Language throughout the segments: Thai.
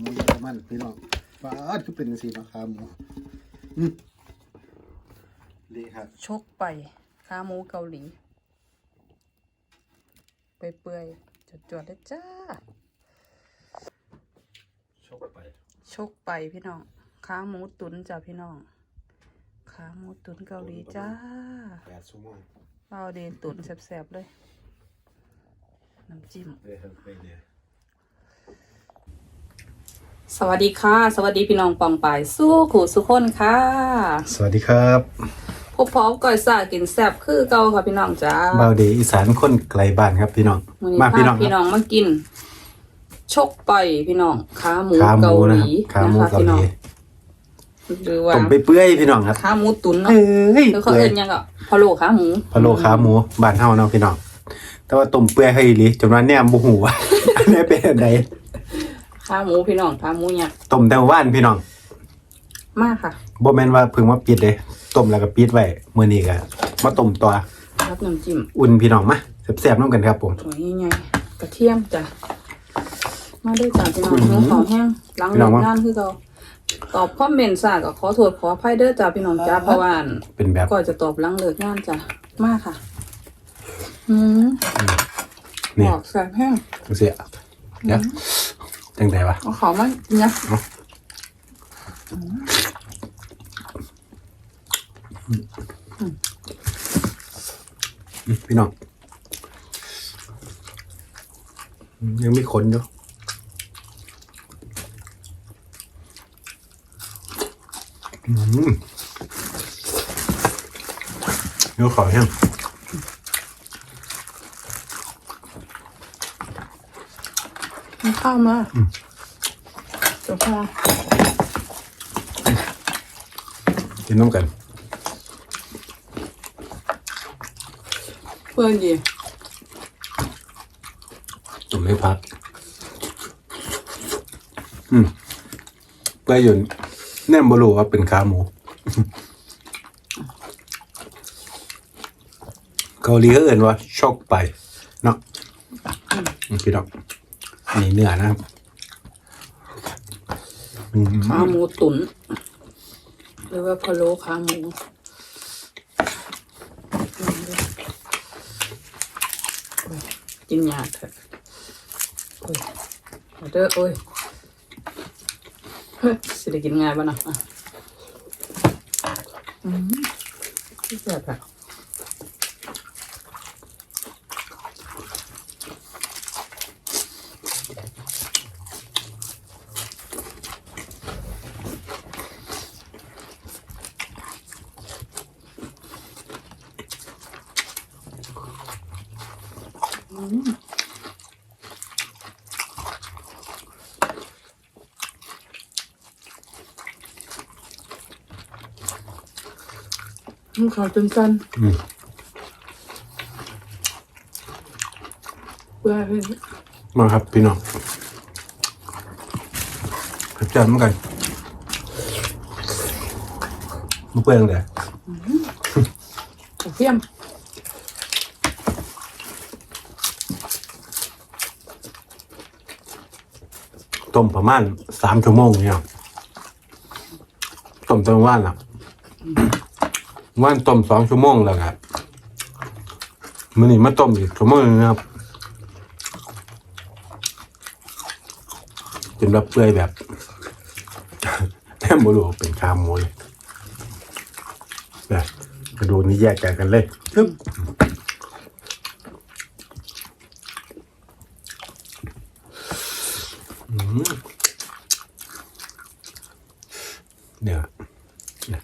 หมูเยอรมันพี่น้องฟ้าดคือเป็นสีนาะขาหมูอืมดีครับชกไปขาหมูเกาหลีไปเปื่อยๆจวดๆเลยจ้า ชกไปชกไปพี่น้องขาหมูตุ๋นจ้าพี่น้องขาหมูตุ๋นเกาหลีจ้าแปดชั่วโมงเอาเดตุ๋นแซ่บๆเลย น้ำจิ้ม เลยครับไปเนี่ย สวัสดีค่ะ สวัสดีพี่น้องปองปายสู้ขู่สุขคนค่ะ สวัสดีครับพบพร้อมก่อยสากินแซ่บคือเก่าค่ะพี่น้องจ้าบ่าวเดอีสานคนไกลบ้านครับพี่น้องวันนี้มาพาพี่น้องพี่คน้รับองมากิน ชกไปพี่น้องขาหมูขาหมูเกาหนะลีครับขาหมูนะคะเกาพี่หน้อลีงหรือว่าต้มไปเปื่อยพี่น้องครับขาหมูตุ๋นเนาะเอ้ยแล้วเขาเอิ้นหยังอะพะโล้ขาหมูพะโล้ขาหมูบ้านเฮาเนาะพี่น้องแต่ว่าต้มเปื่อยให้อีหลีจนว่าแนมบ่ฮู้ว่า อันนี้เป็นอันใด ขาหมูพี่น้องขาหมูเนี่ยต้มแต่ว่านพี่น้องมากค่ะบ่แม่นว่าเพิ่งมาปิดเด้ต้มแล้วก็ปิดไว้มื้อนี้ก็มาต้มต่อรับน้ำจิ้มอุ่นพี่น้องมาแซ่บๆนำกันครับผมถั่วใหญ่ๆกระเทียมจ้ะมาด้วยจ้ะพี่น้องอื้อหืหอมูขาวแห้งล้างพี่น้องเลิกว่างานคือเราตอบคอมเมนต์ซะก็ขอโทษขออภัยเด้อจ้ะพี่น้องจ้าเพราะว่าอันเป็นแบบก็จะตอบหล้างเลิกงานจ้ะมากค่ะ อืมนี่บอกแซ่บแห้งจังซี่เดี๋ยว จังไดวะเอาเขามาเนี่ยอืมพี่น้องอืมยังมีขนอยู่อืมเดี๋ยวขอแห้ง ข้าวมาเดี๋ยวพอกินน้ำกันเพื่อนดีตุ่มให้พัก อืมเพื่อหยุนแน่บรู้ว่าเป็นขาหมู เกาหลีเขาเอ่นว่าชอกไปเนาะอืมพี่ดอกอั นนี้เนื้อนะครับอืมขาหมูตุ๋นหรือว่าพะโล้ขาหมูลองดูโอ้ยกินยากเถอะโอ้ยเอาเด้อโอ้ยเฮ้ยสิได้กินง่ายป่ะนะอะอืมที่แซ่บอะ ลู กเขาจนสั้นอืมเพื่อให้มาครับพี่น้องเจอมากันมาเพื่อนเลยกระเทียมต้มประมาณสามชั่วโมงเนี่ยต้มตั้งว่านอะ ว่านต้มสองชั่วโมงแล้วครับมันนี่มาต้มอีกชั่วโมงนึงครับจนรับเปื่อยแบบแทบไม่รู้เป็นขาหมูเลยแบบกระดูกนี่แยกจากกันเลยทึบเนี่ยเนี่ย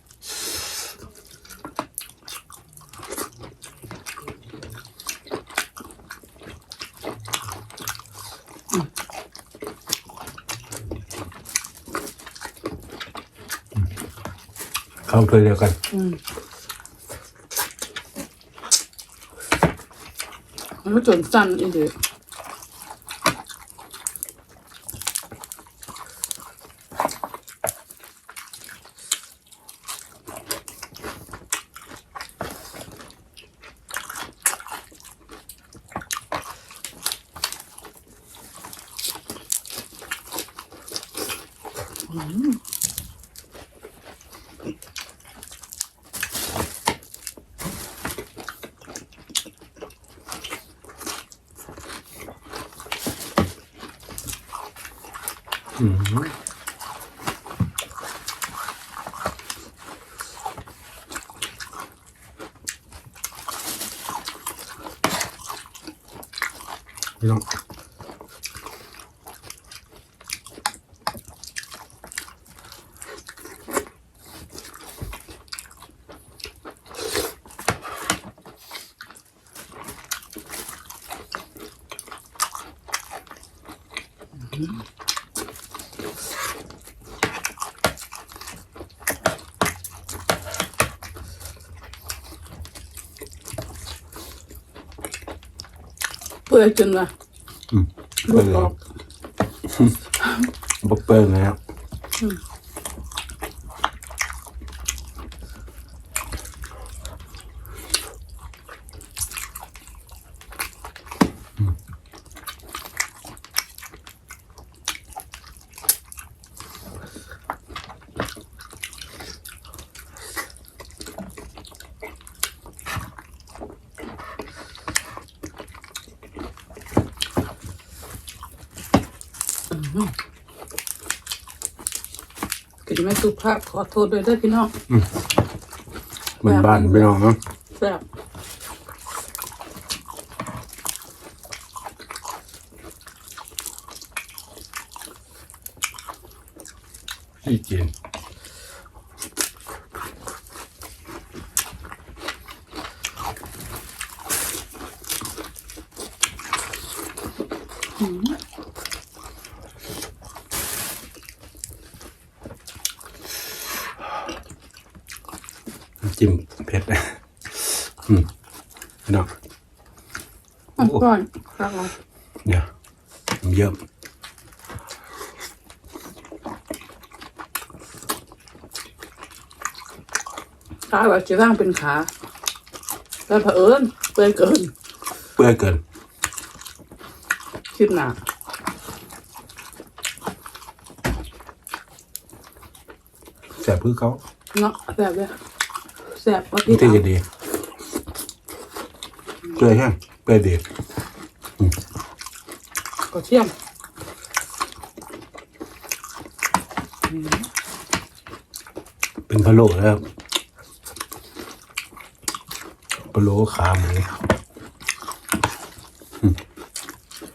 เข้าตัวเดียวกันอืมมันจนสั้นอีเดียอืมพี่น้องเลย จนว่า อืมลูกออกบกเปิ้ลนะ ครับกินไม่สุภาพขอโทษด้วยเด้อพี่น้องเหมือนบ้านพี่น้องเนาะแซ่บที่กินน้ำ จิ้มเผ็ดนะอืมพี่น้องอะก่อนครับผมเดี๋ยวเยี่ยมขาแบบจะร่างเป็นขาแล้วเผอิญเปื่อยเกิน เปื่อยเกินคลิปหนาแสบพื้นเขาเนาะแซ่บเลย แซ่บว่านี่ที่ที่จะดีเปื่อยแห้งเปื่อยดีก็เชี่ยมเป็นพะโล้แล้วพะโล้ขาหมูอืม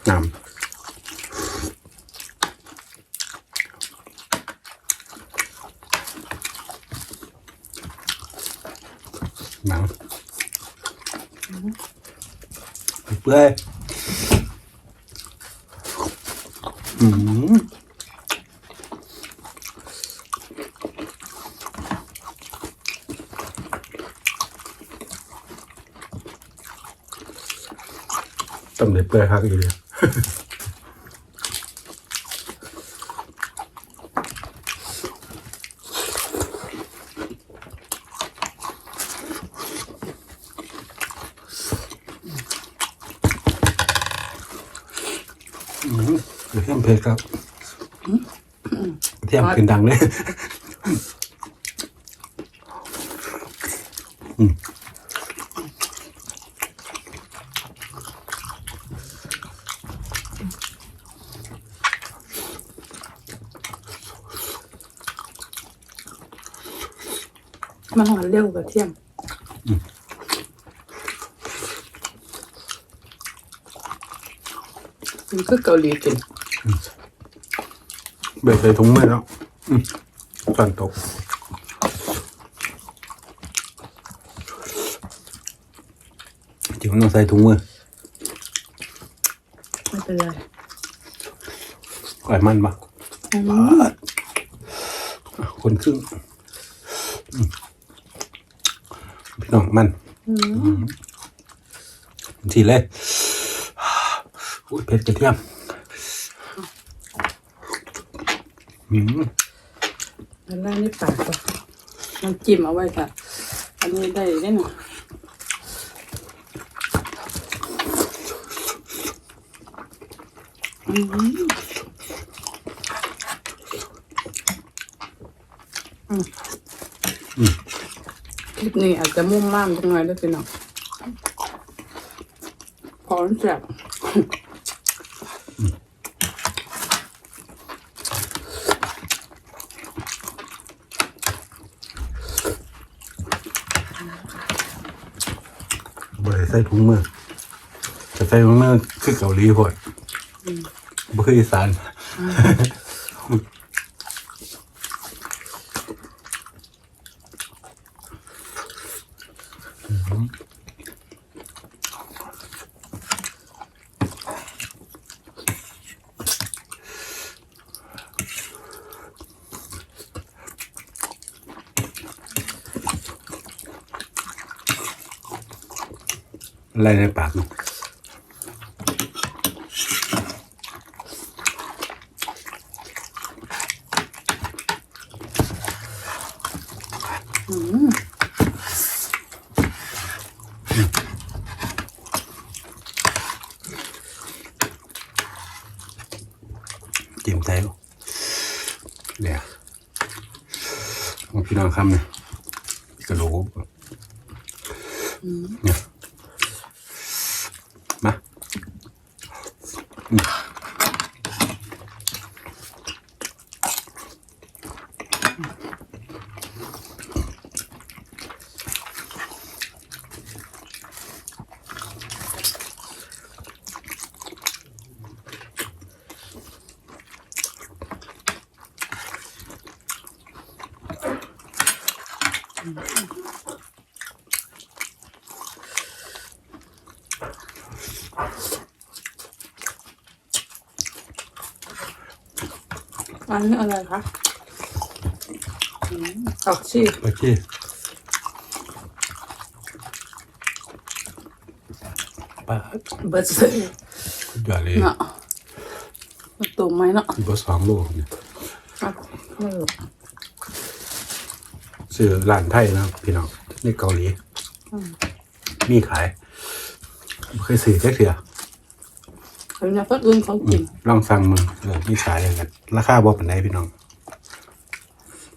น้ำ หนังเปื่อยอืมต้องได้เปื่อยคักอยู่เลย อืม เดี๋ยวเทียมเพชรครับเทียมขึ้นดังเลยมันหอนเร็วกว่าเที่ยงมันคือเกาหลีกิน เบ็ดใส่ถุงมือแล้วอืมสั่นตกจิ๋วต้องใส่ถุงมือไม่เป็นไรก่อยมันปะอืมคนครึ่งอืมพี่น้องมันทีเลยอุ้ยเผ็ดกระเทียม อืมอันแรกนี่ปากก่อนน้ำจิ้มเอาไว้ค่ะ อันนี้ได้ได้หน่อยอืมคลิปนี้อาจจะมุ่งมั่นจังหน่อยด้วยพี่น้องพอแซ่บ ใส่ถุงมือจะใส่ถุงมือคือเกาหลีพดบ่คืออีสาน อะไรในปากเนาะ จิ้มใจลูกเดี๋ยวเอาพี่น้องคำเนี่ยกระโหลกเนี่ยมา อืม อันนี้อะไรคะอืมผักชีโอเคปลาเบอร์เซ่อย่าเลยเนาะตัวไหมเนาะบสองโลเนี่ยอะไม่รู้ซื้อร้านไทยนะพี่น้องในเกาหลีมีขายบ่เคยซื้อแค่เถื่อ เห็นนะคนอื่นเขากินลองสั่งมึงเออมีขายเลยกันราคาบ่ปานใดพี่น้อง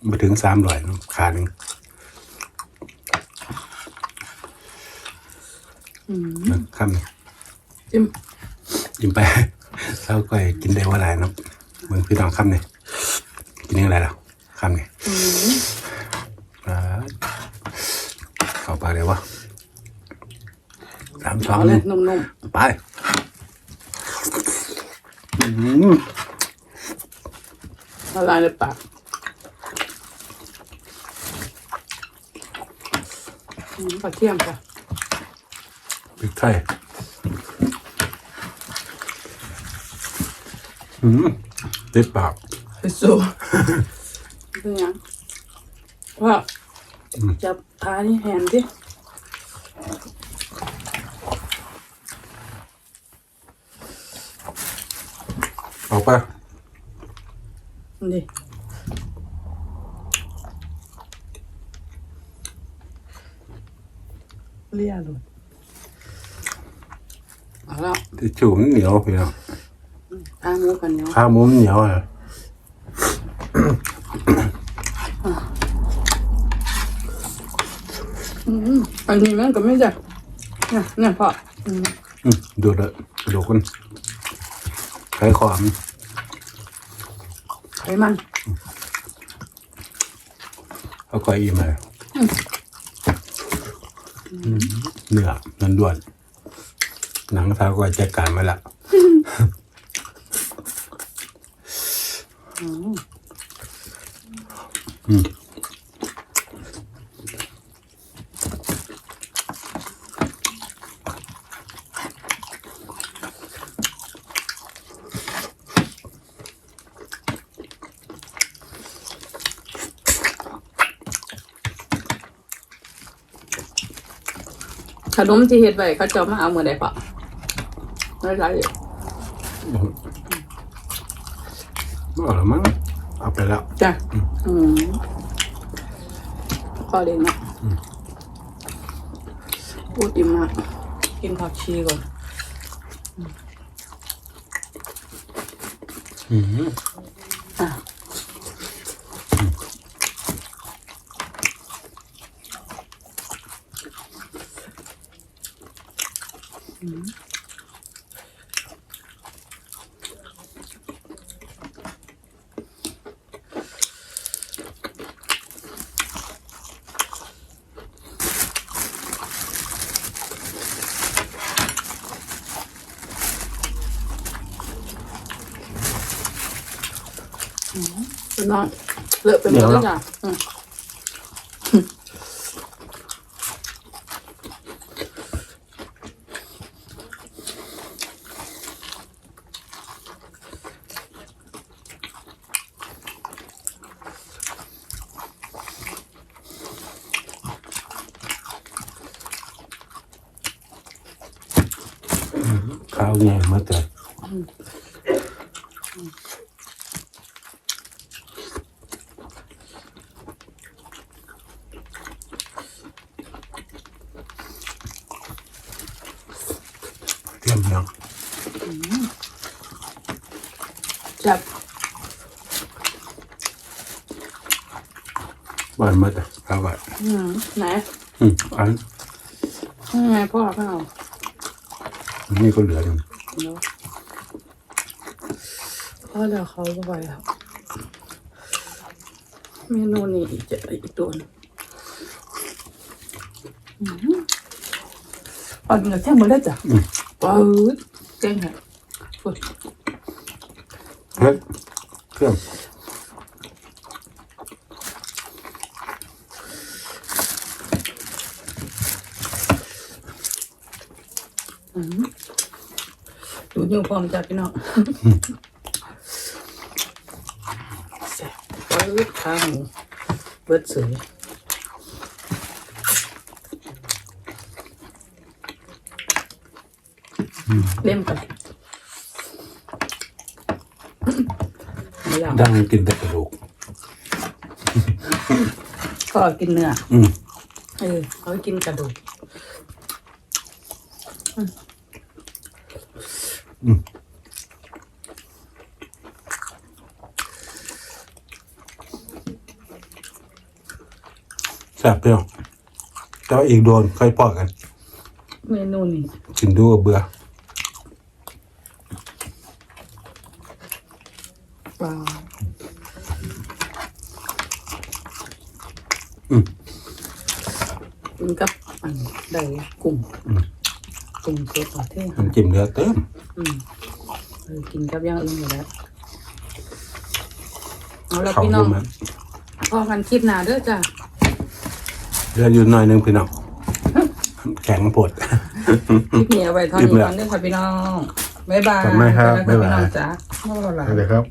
มาถึงสามร้อยขาหนึ่งอืมนะคำนี้จิ้มยิ้มไปเศร้าก่อยกินได้ว่าหลายเนาะมึงพี่น้องคำนี้กินยังไงล่ะคำนี้อืมอ่าเข้าไปเลยวะสามสองเอาหเลนึ่ยงนุ่มไป อืมๆละลายในปากอืมกระเทียมค่ะพริกไทยอืมติดปากไปสู้เป็นยังว่าจับขานี่แหนดิ ออก ไปดิเลียหลุดเอาแล้วทิชชู่มันเหนียวพี่น้องทางหมูกันเนาะข้าวหมุมนเหนียวอะอืมอันนี้มันก็ไม่จะเนี่ยเนี่ยพ่ออืม อืมดูดเลยดูคนไข่ขวาม ไขมันเอาก้อยอิ่มเลยอืมเนื้อนันด่วนหนังสาวก้อยจัดการมาละอืม นมที่เฮ็ดไว้เขาจะเอามาเอาเมื่อใดพ่อไม่ไรอยู่เอาละมั้งเอาไปแล้ว จ้ะอืมพอดีเนาะพูดอิ่มมาก กินผักชีก่อนอืม อะ พี่น้องเลอะไปหมดแล้วจ้ะอืมข้าวเนี่ยมาแต่ เตรียมยัง จับ บานมาแต่ข้าวบานอืมไหนอืมอันยังไงพ่อเปล่านี่ก็เหลืออยู่เดี๋ยวพ่อเดี๋ยวเขาบ่อยครับเมนูนี้อีกจะอีกตัวหนึงอืมเอันนี้แค่หมดแล้วจ้ะว้าวเก่งฮะฝึกเฮ้ยเครื่อง ดูนิ้วพร้อมจ้ะพี่น้องแซ่บปึ๊บข้าวหมูเบิดสวยเล่มกันไม่อยากดังกินแต่กระดูกก็กินเนื้อ อืมเออเขากินกระดูก แซ่บเปรี้ยวแต่ว่าอีกโดนค่อยปอกกัน เมนูนี้กินดูก็เบื่อปลาอืมกินกับอันใดกุ้งกุ้งสดประเทศน้ำจิ้มเนื้อเติมอืมเออกินกับอย่างอื่นอยู่แล้วเอาละเขาพี่น้ดูองมัน พอกันคลิปหน้าเด้อจ้ะ เหลืออยู่หน่อยหนึงพี่น้อง แข็งปวด คลิปนี้เอาไว้เท่าคลิปนี้เนี่ยก่อนเด้อค่ะพี่น้อง บ๊ายบายขอบคุณมากครับไปแล้วบ๊ายบายพี่น้องจ้ะบ๊ายบายเลยครับ